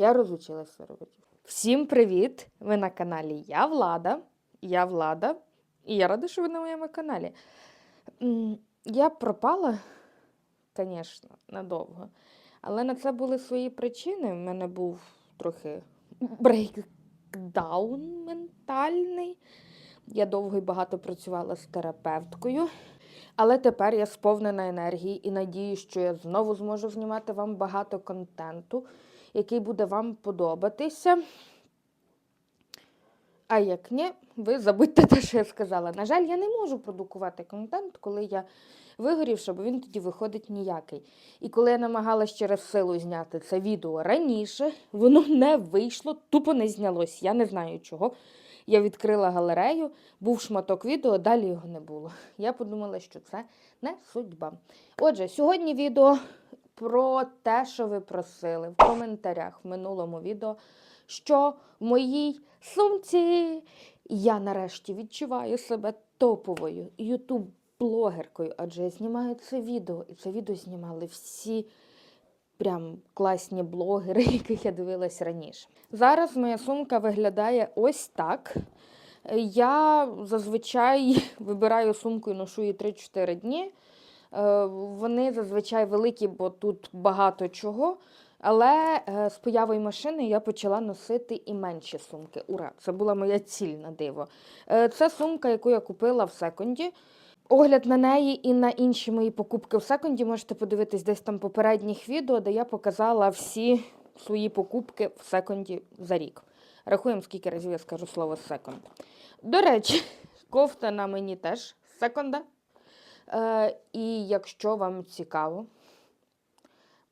Я розучилася це робити. Всім привіт! Ви на каналі Я Влада. Я Влада. І я рада, що ви на моєму каналі. Я пропала, звісно, надовго. Але на це були свої причини. У мене був трохи брейкдаун ментальний. Я довго і багато працювала з терапевткою. Але тепер я сповнена енергії і надію, що я знову зможу знімати вам багато контенту, який буде вам подобатися. А як ні, ви забудьте те, що я сказала. На жаль, я не можу продукувати контент, коли я вигорівша, бо він тоді виходить ніякий. І коли я намагалась через силу зняти це відео раніше, воно не вийшло, тупо не знялось. Я не знаю чого. Я відкрила галерею, був шматок відео, далі його не було. Я подумала, що це не судьба. Отже, сьогодні відео про те, що ви просили в коментарях в минулому відео, що в моїй сумці я нарешті відчуваю себе топовою ютуб-блогеркою, адже я знімаю це відео, і це відео знімали всі прям класні блогери, яких я дивилась раніше. Зараз моя сумка виглядає ось так. Я зазвичай вибираю сумку і ношу її 3-4 дні. Е, Вони зазвичай великі, бо тут багато чого. Але е, з появою машини я почала носити і менші сумки. Ура! Це була моя ціль на диво. Е, Це сумка, яку я купила в секонді. Огляд на неї і на інші мої покупки в секонді можете подивитись десь там попередніх відео, де я показала всі свої покупки в секонді за рік. Рахуємо, скільки разів я скажу слово секонд. До речі, кофта на мені теж секонда. Е, і якщо вам цікаво,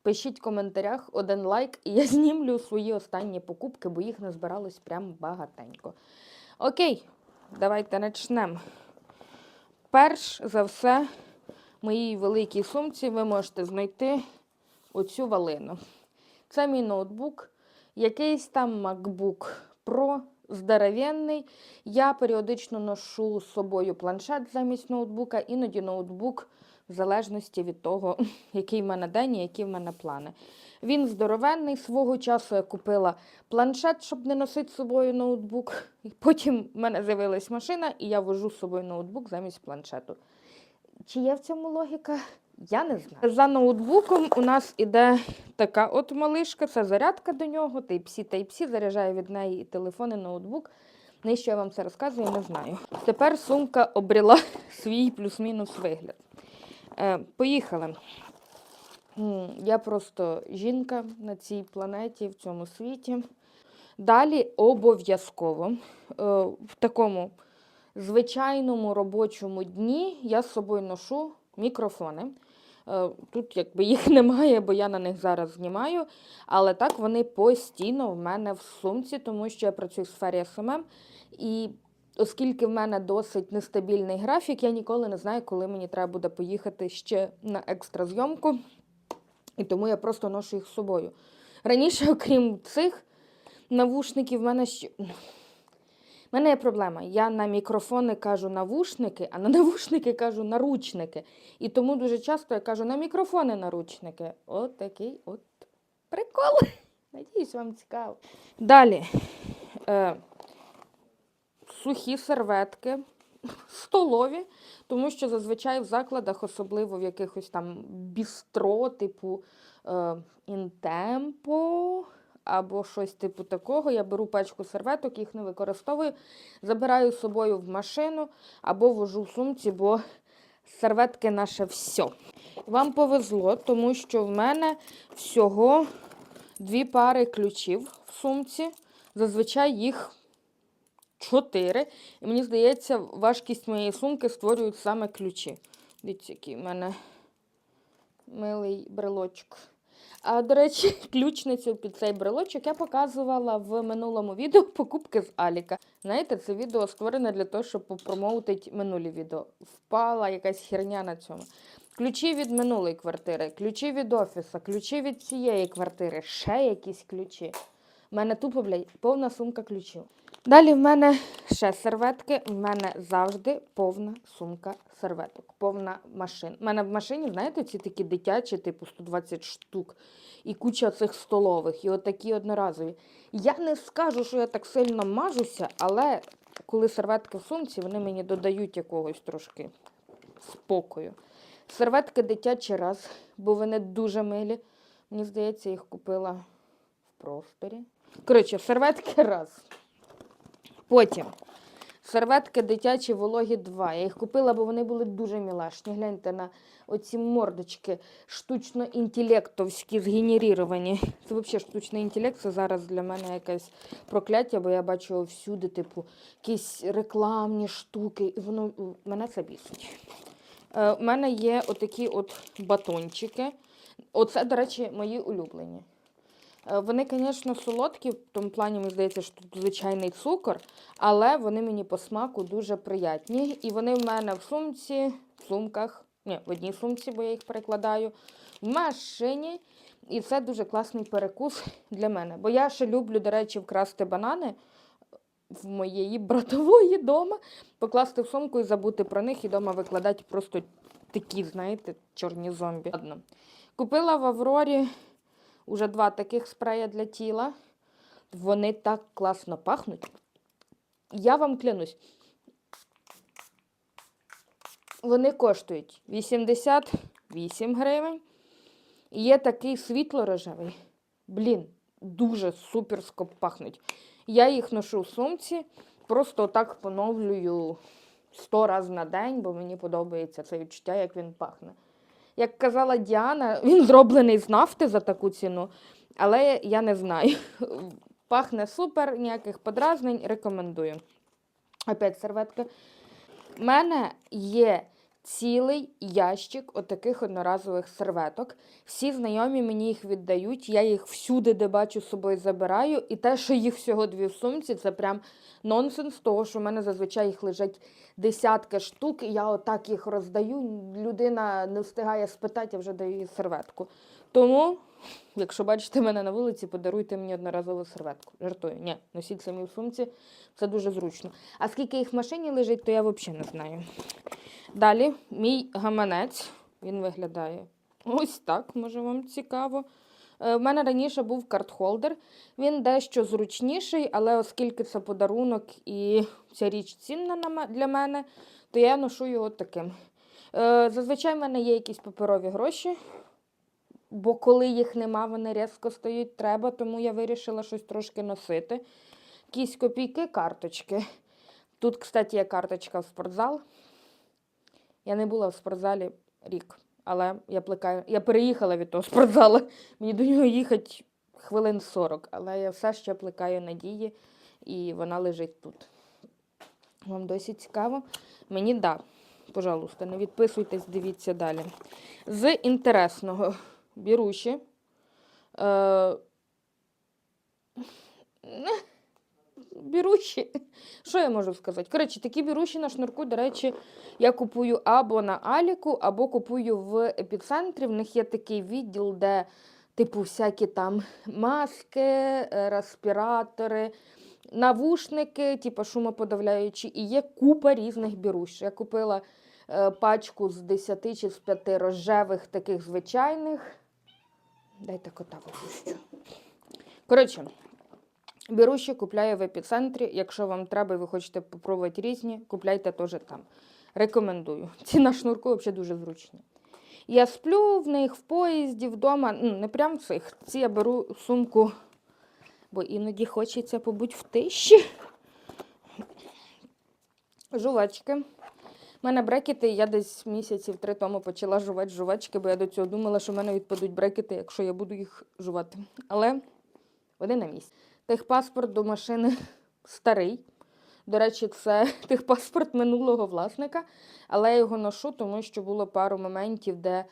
пишіть в коментарях один лайк, і я знімлю свої останні покупки, бо їх назбиралось прям багатенько. Окей, давайте почнемо. Перш за все, в моїй великій сумці ви можете знайти оцю валину. Це мій ноутбук, якийсь там MacBook Pro здоровенний. Я періодично ношу з собою планшет замість ноутбука, іноді ноутбук, в залежності від того, який в мене день і які в мене плани. Він здоровенний. Свого часу я купила планшет, щоб не носити з собою ноутбук. І Потім в мене з'явилась машина, і я вожу з собою ноутбук замість планшету. Чи є в цьому логіка? Я не знаю. За ноутбуком у нас іде така от малишка, це зарядка до нього, Type-C, Type-C, заряджає від неї і телефон, і ноутбук. Навіщо я вам це розказую, не знаю. Тепер сумка обріла свій плюс-мінус вигляд. Е, поїхали. Я просто жінка на цій планеті, в цьому світі. Далі обов'язково е, в такому звичайному робочому дні я з собою ношу мікрофони. Е, Тут якби їх немає, бо я на них зараз знімаю. Але так вони постійно в мене в сумці, тому що я працюю в сфері СММ. І оскільки в мене досить нестабільний графік, я ніколи не знаю, коли мені треба буде поїхати ще на екстразйомку. І тому я просто ношу їх з собою. Раніше, окрім цих навушників, в мене ще. У мене є проблема. Я на мікрофони кажу навушники, а на навушники кажу наручники. І тому дуже часто я кажу на мікрофони наручники. От такий от прикол. Надіюсь, вам цікаво. Далі. Е, сухі серветки, столові, тому що зазвичай в закладах, особливо в якихось там бістро, типу е, інтемпо або щось типу такого, я беру пачку серветок, їх не використовую, забираю з собою в машину або вожу в сумці, бо серветки наше все. Вам повезло, тому що в мене всього дві пари ключів в сумці. Зазвичай їх чотири. І мені здається, важкість моєї сумки створюють саме ключі. Дивіться, який в мене милий брелочок. А, до речі, ключницю під цей брелочок я показувала в минулому відео покупки з Аліка. Знаєте, це відео створене для того, щоб попромоутити минулі відео. Впала якась херня на цьому. Ключі від минулої квартири, ключі від офісу, ключі від цієї квартири, ще якісь ключі. У мене тупо, блядь, повна сумка ключів. Далі в мене ще серветки. В мене завжди повна сумка серветок, повна машин. У мене в машині, знаєте, ці такі дитячі, типу 120 штук, і куча цих столових, і отакі одноразові. Я не скажу, що я так сильно мажуся, але коли серветки в сумці, вони мені додають якогось трошки спокою. Серветки дитячі раз, бо вони дуже милі. Мені здається, їх купила в просторі. Коротше, серветки раз. Потім серветки дитячі вологі 2. Я їх купила, бо вони були дуже мілашні. Гляньте на оці мордочки штучно інтелектовські, згенеріровані. Це взагалі штучний інтелект. Це зараз для мене якесь прокляття, бо я бачу всюди, типу, якісь рекламні штуки, і воно мене це бісить. Е, У мене є отакі от батончики. Оце, до речі, мої улюблені. Е, Вони, звісно, солодкі, в тому плані, мені здається, що тут звичайний цукор, але вони мені по смаку дуже приятні. І вони в мене в сумці, в сумках, ні, в одній сумці, бо я їх перекладаю, в машині. І це дуже класний перекус для мене. Бо я ще люблю, до речі, вкрасти банани в моєї братової дома, покласти в сумку і забути про них, і дома викладати просто такі, знаєте, чорні зомбі. Ладно. Купила в Аврорі уже два таких спрея для тіла. Вони так класно пахнуть. Я вам клянусь. Вони коштують 88 гривень. І є такий світло-рожевий. Блін, дуже суперсько пахнуть. Я їх ношу в сумці, просто отак поновлюю 100 разів на день, бо мені подобається це відчуття, як він пахне. Як казала Діана, він зроблений з нафти за таку ціну, але я не знаю. Пахне супер, ніяких подразнень, рекомендую. Опять серветки. У мене є цілий ящик отаких одноразових серветок. Всі знайомі мені їх віддають, я їх всюди, де бачу, з собою забираю. І те, що їх всього дві в сумці, це прям нонсенс, того, що в мене зазвичай їх лежать десятки штук, і я отак їх роздаю. Людина не встигає спитати, я вже даю їй серветку. Тому, якщо бачите мене на вулиці, подаруйте мені одноразову серветку. Жартую, ні, носіть самі в сумці, це дуже зручно. А скільки їх в машині лежить, то я взагалі не знаю. Далі, мій гаманець, він виглядає ось так, може вам цікаво. Е, В мене раніше був карт-холдер. Він дещо зручніший, але оскільки це подарунок і ця річ цінна для мене, то я ношу його таким. Е, Зазвичай в мене є якісь паперові гроші, бо коли їх нема, вони різко стають треба, тому я вирішила щось трошки носити. Якісь копійки, карточки. Тут, кстати, є карточка в спортзал. Я не була в спортзалі рік, але я плекаю. Я переїхала від того спортзалу. Мені до нього їхати хвилин 40, але я все ще плекаю надії, і вона лежить тут. Вам досі цікаво? Мені да. Пожалуйста, не відписуйтесь, дивіться далі. З інтересного біруші. Е... Біруші. Що я можу сказати? Коротше, такі біруші на шнурку, до речі, я купую або на Аліку, або купую в епіцентрі. В них є такий відділ, де, типу, всякі там маски, е, респіратори, навушники, типу шумоподавляючі, і є купа різних біруш. Я купила е, пачку з 10 чи з 5 рожевих таких звичайних. Дайте кота випущу. Коротше, Беруші купляю в епіцентрі. Якщо вам треба і ви хочете попробувати різні, купляйте теж там. Рекомендую. Ці на шнурку взагалі дуже зручні. Я сплю в них в поїзді, вдома. Ну, не прям в цих. Ці я беру сумку, бо іноді хочеться побути в тиші. Жувачки. У мене брекети, я десь місяців три тому почала жувати жувачки, бо я до цього думала, що в мене відпадуть брекети, якщо я буду їх жувати. Але вони на місці. Техпаспорт до машини старий. До речі, це техпаспорт минулого власника, але я його ношу, тому що було пару моментів, де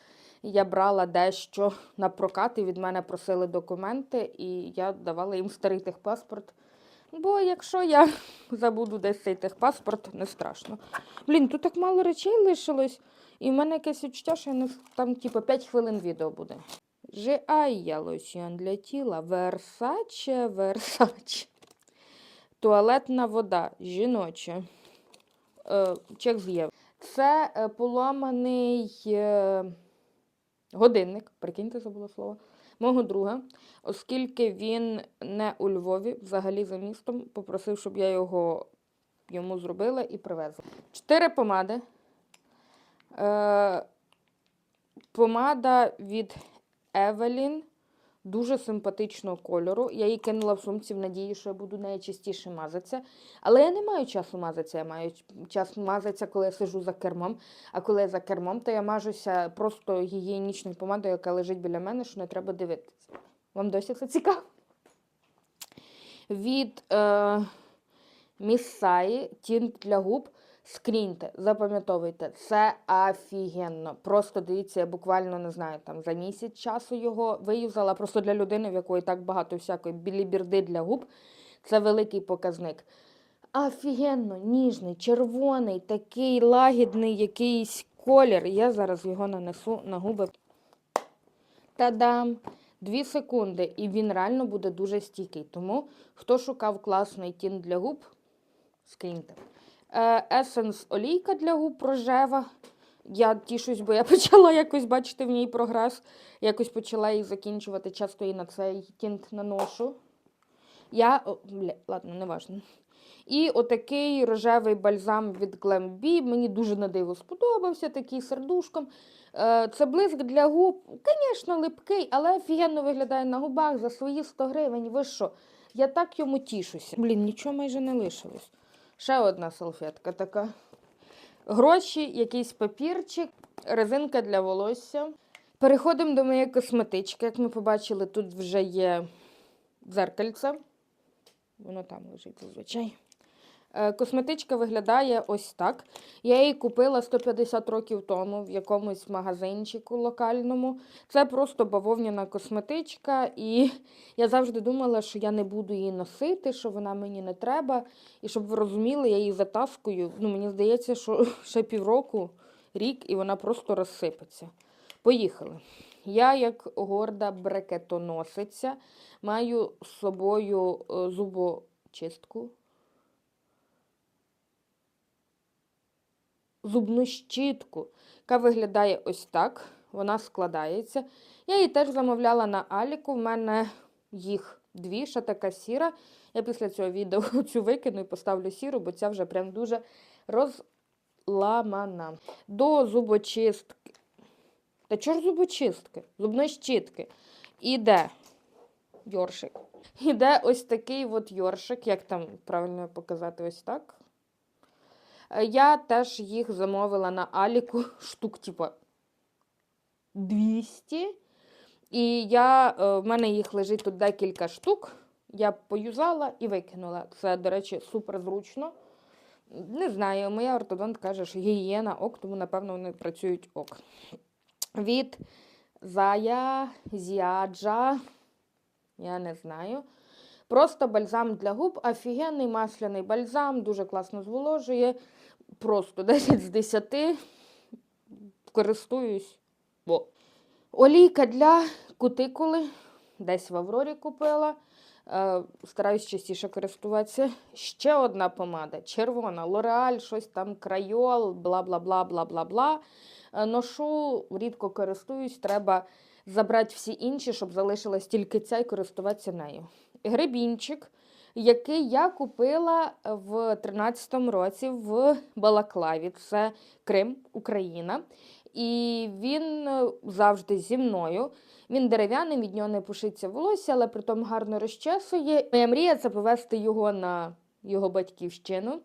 я брала дещо на прокат, і від мене просили документи, і я давала їм старий техпаспорт. Бо якщо я забуду десь цей техпаспорт, не страшно. Блін, тут так мало речей лишилось, і в мене якесь відчуття, що я не... там, типу, 5 хвилин відео буде. Жиая лосьон для тіла. Версаче, Версаче. Туалетна вода жіноча. Е, чек з Єв. Це е, поламаний е, годинник, прикиньте, забула слово, мого друга, оскільки він не у Львові, взагалі за містом, попросив, щоб я його йому зробила і привезла. Чотири помади. Е, помада від Evelyn дуже симпатичного кольору. Я її кинула в сумці в надії, що я буду нею частіше мазатися. Але я не маю часу мазатися. Я маю час мазатися, коли я сижу за кермом. А коли я за кермом, то я мажуся просто гігієнічною помадою, яка лежить біля мене, що не треба дивитися. Вам досі це цікаво? Від е, Міссаї тінт для губ. Скріньте, запам'ятовуйте, це офігенно. Просто дивіться, я буквально не знаю, там за місяць часу його виюзала. Просто для людини, в якої так багато всякої білібірди для губ. Це великий показник. Офігенно, ніжний, червоний, такий лагідний якийсь колір. Я зараз його нанесу на губи. Та-дам! Дві секунди, і він реально буде дуже стійкий. Тому, хто шукав класний тін для губ, скріньте. Есенс олійка для губ рожева. Я тішусь, бо я почала якось бачити в ній прогрес. Якось почала її закінчувати. Часто і на цей тінт наношу. Я. О, бля, ладно, не важно. І отакий рожевий бальзам від Glam.B. Мені дуже на диво сподобався, такий сердушком. Е, Це блиск для губ. Звісно, липкий, але офігенно виглядає на губах за свої 100 гривень. Ви що? Я так йому тішуся. Блін, нічого майже не лишилось. Ще одна салфетка така. Гроші, якийсь папірчик, резинка для волосся. Переходимо до моєї косметички. Як ми побачили, тут вже є дзеркальце. Воно там лежить зазвичай. Е, Косметичка виглядає ось так. Я її купила 150 років тому в якомусь магазинчику локальному. Це просто бавовняна косметичка, і я завжди думала, що я не буду її носити, що вона мені не треба. І щоб ви розуміли, я її затаскую. Ну, мені здається, що ще півроку, рік, і вона просто розсипеться. Поїхали. Я, як горда брекетоносиця, маю з собою е, зубочистку. Зубну щітку, яка виглядає ось так. Вона складається. Я її теж замовляла на Аліку. В мене їх дві, ще така сіра. Я після цього відео цю викину і поставлю сіру, бо ця вже прям дуже розламана. До зубочистки. Та чого ж зубочистки? Зубної щітки. Іде йоршик. Іде ось такий от йоршик, як там правильно показати ось так. Е, Я теж їх замовила на Аліку штук, типу, 200. І я, е, в мене їх лежить тут декілька штук. Я поюзала і викинула. Це, до речі, супер зручно. Не знаю, моя ортодонт каже, що гігієна ок, тому, напевно, вони працюють ок. Від Зая, Зіаджа, я не знаю. Просто бальзам для губ, офігенний масляний бальзам, дуже класно зволожує. Просто 10 з 10 користуюсь. Бо. Олійка для кутикули. Десь в Аврорі купила. Е, стараюсь частіше користуватися. Ще одна помада. Червона, Лореаль, щось там, крайол, бла бла бла бла бла бла. Е, Ношу, рідко користуюсь, треба забрати всі інші, щоб залишилась тільки ця і користуватися нею. Гребінчик, який я купила в 13-му році в Балаклаві. Це Крим, Україна. І він е, завжди зі мною. Він дерев'яний, від нього не пушиться волосся, але при тому гарно розчесує. Моя мрія це повезти його на його батьківщину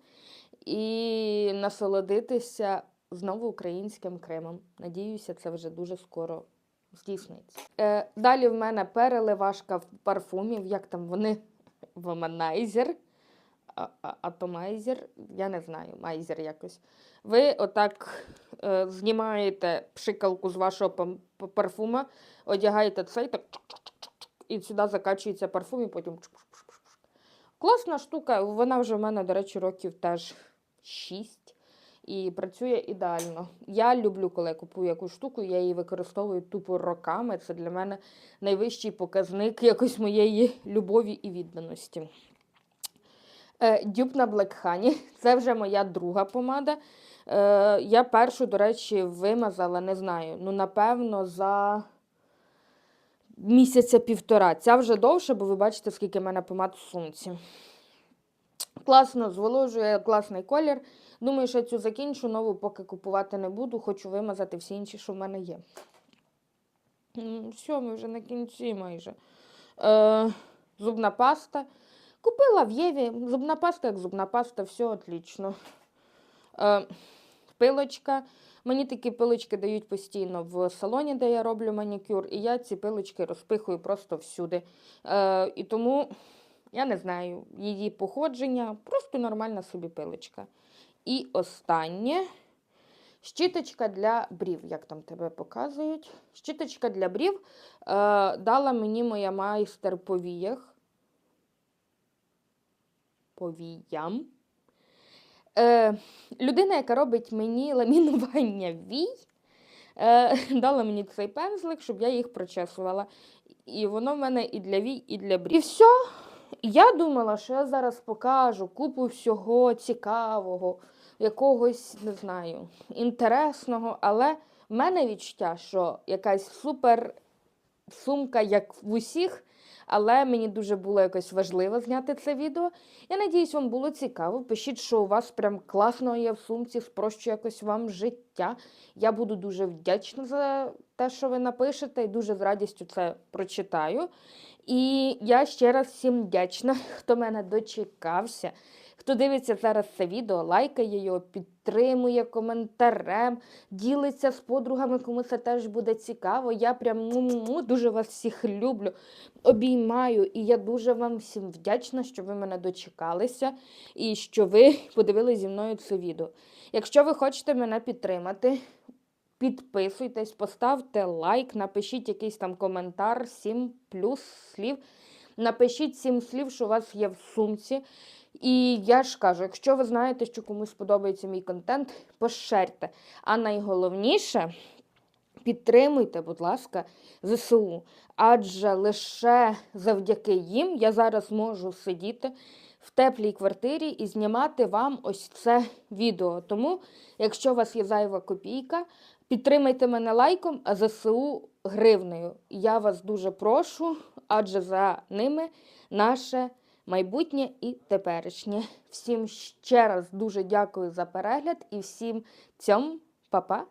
і насолодитися знову українським Кримом. Надіюся, це вже дуже скоро здійсниться. Е, далі в мене переливашка парфумів, як там вони воманайзер, атомайзер, я не знаю, майзер якось. Ви отак е, знімаєте пшикалку з вашого парфума, одягаєте цей так, і сюди закачується парфум, і потім. Класна штука, вона вже в мене, до речі, років теж 6 і працює ідеально. Я люблю, коли я купую якусь штуку, я її використовую тупо роками. Це для мене найвищий показник якось моєї любові і відданості. Е, Дюб на Блекхані. Це вже моя друга помада. Е, я першу, до речі, вимазала, не знаю, ну, напевно, за місяця півтора. Ця вже довше, бо ви бачите, скільки в мене помад в сумці. Класно зволожує, класний колір. Думаю, що я цю закінчу, нову поки купувати не буду, хочу вимазати всі інші, що в мене є. Все, ми вже на кінці майже. Е, зубна паста. Купила в Єві. Зубна паста, як зубна паста, все отлично. Е, пилочка. Мені такі пилочки дають постійно в салоні, де я роблю манікюр, і я ці пилочки розпихую просто всюди. Е, і тому я не знаю її походження, просто нормальна собі пилочка. І останнє. Щіточка для брів, як там тебе показують. Щіточка для брів е, дала мені моя майстер по віях. По віям. Е, людина, яка робить мені ламінування вій, е, дала мені цей пензлик, щоб я їх прочесувала. І воно в мене і для вій, і для брів. І все. Я думала, що я зараз покажу купу всього цікавого, якогось, не знаю, інтересного, але в мене відчуття, що якась супер сумка, як в усіх, але мені дуже було якось важливо зняти це відео. Я надіюсь, вам було цікаво. Пишіть, що у вас прям класно є в сумці, спрощує якось вам життя. Я буду дуже вдячна за те, що ви напишете, і дуже з радістю це прочитаю. І я ще раз всім вдячна, хто мене дочекався. Хто дивиться зараз це відео, лайкає його, підтримує коментарем, ділиться з подругами, кому це теж буде цікаво. Я прям му-му-му, дуже вас всіх люблю, обіймаю. І я дуже вам всім вдячна, що ви мене дочекалися і що ви подивилися зі мною це відео. Якщо ви хочете мене підтримати, підписуйтесь, поставте лайк, напишіть якийсь там коментар, 7 плюс слів. Напишіть 7 слів, що у вас є в сумці. І я ж кажу, якщо ви знаєте, що комусь подобається мій контент, поширте. А найголовніше підтримуйте, будь ласка, ЗСУ. Адже лише завдяки їм я зараз можу сидіти в теплій квартирі і знімати вам ось це відео. Тому, якщо у вас є зайва копійка, підтримайте мене лайком, а ЗСУ гривнею. Я вас дуже прошу, адже за ними наше майбутнє і теперішнє. Всім ще раз дуже дякую за перегляд і всім цьому па-па!